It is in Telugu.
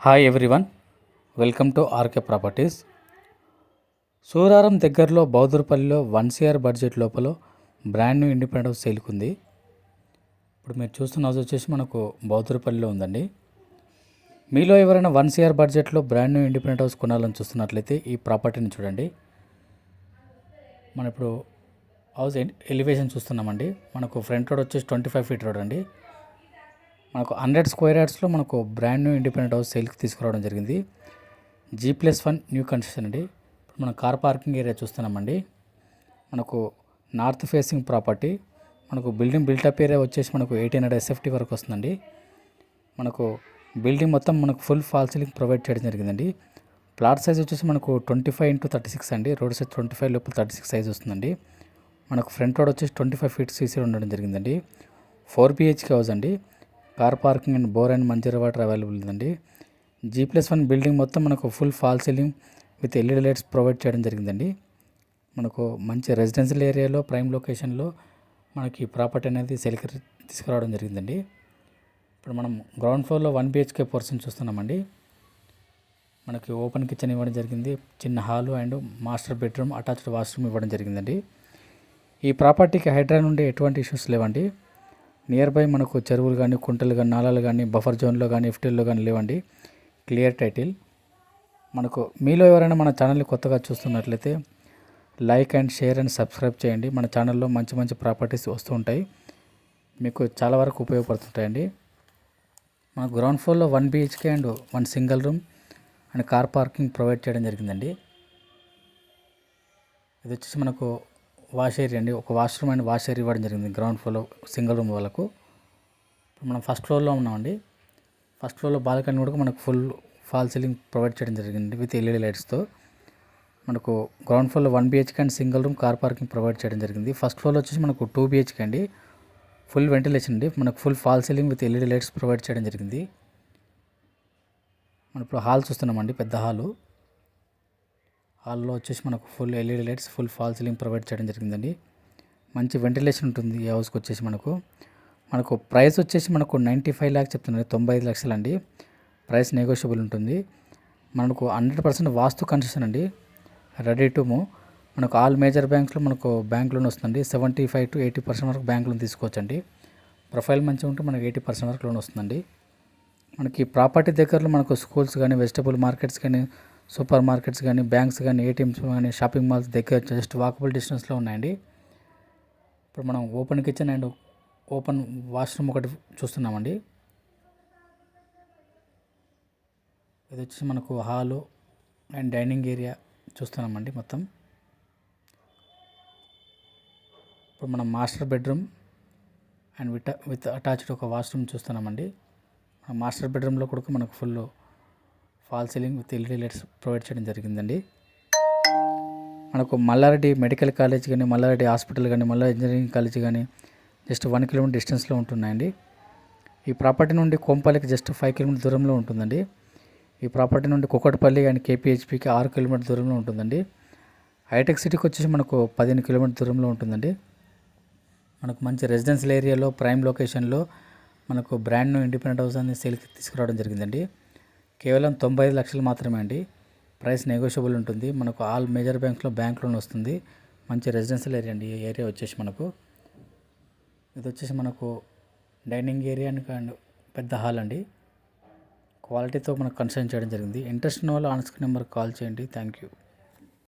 Hi everyone welcome to RK properties Suraram దగ్గరలో బౌద్ధపల్లిలో వన్ సిఆర్ బడ్జెట్ లోపల బ్రాండ్ న్యూ ఇండిపెండెంట్ హౌస్ సేల్కుంది ఇప్పుడు మీరు చూస్తున్న హౌస్ వచ్చేసి మనకు బౌద్ధపల్లిలో ఉందండి. మీలో ఎవరైనా వన్ సిఆర్ బడ్జెట్లో బ్రాండ్ న్యూ ఇండిపెండెంట్ హౌస్ కొనాలని చూస్తున్నట్లయితే ఈ ప్రాపర్టీని చూడండి. మనం ఇప్పుడు హౌస్ ఎలివేషన్ చూస్తున్నామండి. మనకు ఫ్రంట్ రోడ్ వచ్చేసి ట్వంటీ ఫైవ్ ఫీట్ రోడ్ అండి. మనకు హండ్రెడ్ స్క్వేర్ యార్డ్స్లో మనకు బ్రాండ్ న్యూ ఇండిపెండెంట్ హౌస్ సేల్కి తీసుకురావడం జరిగింది. G plus one new construction అండి. ఇప్పుడు మనం కార్ పార్కింగ్ ఏరియా చూస్తున్నామండి. మనకు నార్త్ ఫేసింగ్ ప్రాపర్టీ. మనకు బిల్డింగ్ బిల్టప్ ఏరియా వచ్చేసి మనకు ఎయిటీన్ హండ్రెడ్ ఎస్ఎఫ్టీ వరకు వస్తుందండి. మనకు బిల్డింగ్ మొత్తం మనకు ఫుల్ ఫాల్ సీలింగ్ ప్రొవైడ్ చేయడం జరిగిందండి. ప్లాట్ సైజ్ వచ్చేసి మనకు twenty five into thirty six అండి. రోడ్ సైజ్ ట్వంటీ ఫైవ్ లోపల థర్టీ సిక్స్ సైజ్ వస్తుందండి. మనకు ఫ్రంట్ రోడ్ వచ్చేసి ట్వంటీ ఫైవ్ ఫీట్ సీసీ ఉండడం జరిగిందండి. ఫోర్ బిహెచ్కే హౌస్ అండి. Car parking and bore and Manjira water available ఉందండి. జీ ప్లస్ వన్ బిల్డింగ్ మొత్తం మనకు full fall ceiling with LED lights provide చేయడం జరిగిందండి. మనకు మంచి రెసిడెన్షియల్ ఏరియాలో ప్రైమ్ లొకేషన్లో మనకి ప్రాపర్టీ అనేది సెల్కి తీసుకురావడం జరిగిందండి. ఇప్పుడు మనం గ్రౌండ్ ఫ్లోర్లో వన్ బిహెచ్కే పోర్షన్ చూస్తున్నామండి. మనకి ఓపెన్ కిచెన్ ఇవ్వడం జరిగింది. చిన్న hall and master bedroom attached washroom ఇవ్వడం జరిగిందండి. ఈ ప్రాపర్టీకి హైడ్రా నుండి ఎటువంటి ఇష్యూస్ లేవండి. నియర్ బై మనకు చెరువులు కానీ కుంటలు కానీ నాలాలు కానీ బఫర్ జోన్లో కానీ ఎఫ్టీల్లో కానీ లేవండి. క్లియర్ టైటిల్ మనకు మీలో ఎవరైనా మన ఛానల్ని కొత్తగా చూస్తున్నట్లయితే like and share and subscribe చేయండి. మన ఛానల్లో మంచి మంచి ప్రాపర్టీస్ వస్తూ ఉంటాయి. మీకు చాలా వరకు ఉపయోగపడుతుంటాయండి. మన గ్రౌండ్ ఫ్లోర్లో one BHK and one single room and car parking provide చేయడం జరిగిందండి. ఇది వచ్చేసి మనకు వాష్ ఏరియా అండి. ఒక వాష్రూమ్ అండ్ వాష్ ఏరియా ఇవ్వడం జరిగింది గ్రౌండ్ ఫ్లోర్లో సింగిల్ రూమ్ వాళ్ళకు. మనం ఫస్ట్ ఫ్లోర్లో ఉన్నామండి. ఫస్ట్ ఫ్లోర్లో బాల్కనీ కూడా మనకు ఫుల్ ఫాల్ సీలింగ్ ప్రొవైడ్ చేయడం జరిగింది విత్ ఎల్ఈడి లైట్స్తో. మనకు గ్రౌండ్ ఫ్లోర్లో one BHK and single room car parking provide చేయడం జరిగింది. ఫస్ట్ ఫ్లోర్లో వచ్చేసి మనకు టూ బిహెచ్కే అండి. ఫుల్ వెంటిలేషన్ అండి. మనకు full fall ceiling with LED lights provide చేయడం జరిగింది. మనం ఇప్పుడు హాల్ చూస్తున్నామండి పెద్ద హాలు. హాల్లో వచ్చేసి మనకు full LED lights full fall ceiling provide చేయడం జరిగిందండి. మంచి వెంటిలేషన్ ఉంటుంది ఈ హౌస్కి వచ్చేసి మనకు. మనకు ప్రైస్ వచ్చేసి మనకు నైంటీ ఫైవ్ ల్యాక్స్ చెప్తున్నారు తొంభై ఐదు లక్షలు అండి. ప్రైస్ నెగోషియబుల్ ఉంటుంది. మనకు హండ్రెడ్ పర్సెంట్ వాస్తు కన్స్ట్రక్షన్ అండి. Ready to move. మనకు ఆల్ మేజర్ బ్యాంక్స్లో మనకు బ్యాంక్ లోన్ వస్తుందండి. Seventy five to eighty percent వరకు బ్యాంక్ లోన్ తీసుకోవచ్చండి. ప్రొఫైల్ మంచిగా ఉంటే మనకు ఎయిటీ పర్సెంట్ వరకు లోన్ వస్తుందండి. మనకి ప్రాపర్టీ దగ్గరలో మనకు స్కూల్స్ కానీ వెజిటబుల్ మార్కెట్స్ కానీ సూపర్ మార్కెట్స్ కానీ బ్యాంక్స్ కానీ ఏటీఎంస్ కానీ షాపింగ్ మాల్స్ దగ్గర జస్ట్ వాకబుల్ డిస్టెన్స్లో ఉన్నాయండి. ఇప్పుడు మనం open kitchen and open washroom ఒకటి చూస్తున్నామండి. ఇది వచ్చేసి మనకు హాలు అండ్ డైనింగ్ ఏరియా చూస్తున్నామండి మొత్తం. ఇప్పుడు మనం master bedroom and with with attached ఒక వాష్రూమ్ చూస్తున్నామండి. మాస్టర్ బెడ్రూమ్లో కూడా మనకు full fall ceiling with LED lights provide చేయడం జరిగిందండి. మనకు మల్లారెడ్డి మెడికల్ కాలేజ్ కానీ మల్లారెడ్డి హాస్పిటల్ కానీ మల్లా ఇంజనీరింగ్ కాలేజ్ కానీ జస్ట్ వన్ కిలోమీటర్ డిస్టెన్స్లో ఉంటున్నాయండి. ఈ ప్రాపర్టీ నుండి కోంపల్లికి జస్ట్ ఫైవ్ కిలోమీటర్ దూరంలో ఉంటుందండి. ఈ ప్రాపర్టీ నుండి కుక్కటపల్లి అండ్ కేపీహెచ్పికి ఆరు కిలోమీటర్ దూరంలో ఉంటుందండి. హైటెక్ సిటీకి వచ్చేసి మనకు పదిహేను కిలోమీటర్ దూరంలో ఉంటుందండి. మనకు మంచి రెసిడెన్షియల్ ఏరియాలో ప్రైమ్ లొకేషన్లో మనకు బ్రాండ్ ఇండిపెండెంట్ హౌస్ అనేది సేల్కి తీసుకురావడం జరిగిందండి. కేవలం తొంభై ఐదు లక్షలు మాత్రమే అండి. ప్రైస్ నెగోషియబుల్ ఉంటుంది. మనకు ఆల్ మేజర్ బ్యాంక్స్లో బ్యాంక్ లోన్ వస్తుంది. మంచి రెసిడెన్షియల్ ఏరియా అండి. ఈ ఏరియా వచ్చేసి మనకు. ఇది వచ్చేసి మనకు డైనింగ్ ఏరియా అండ్ పెద్ద హాల్ అండి. క్వాలిటీతో మనకు కన్సల్ట్ చేయడం జరిగింది. ఇంట్రెస్ట్ ఉన్న వాళ్ళు ఆన్స్క్రీన్ నెంబర్కి కాల్ చేయండి. Thank you.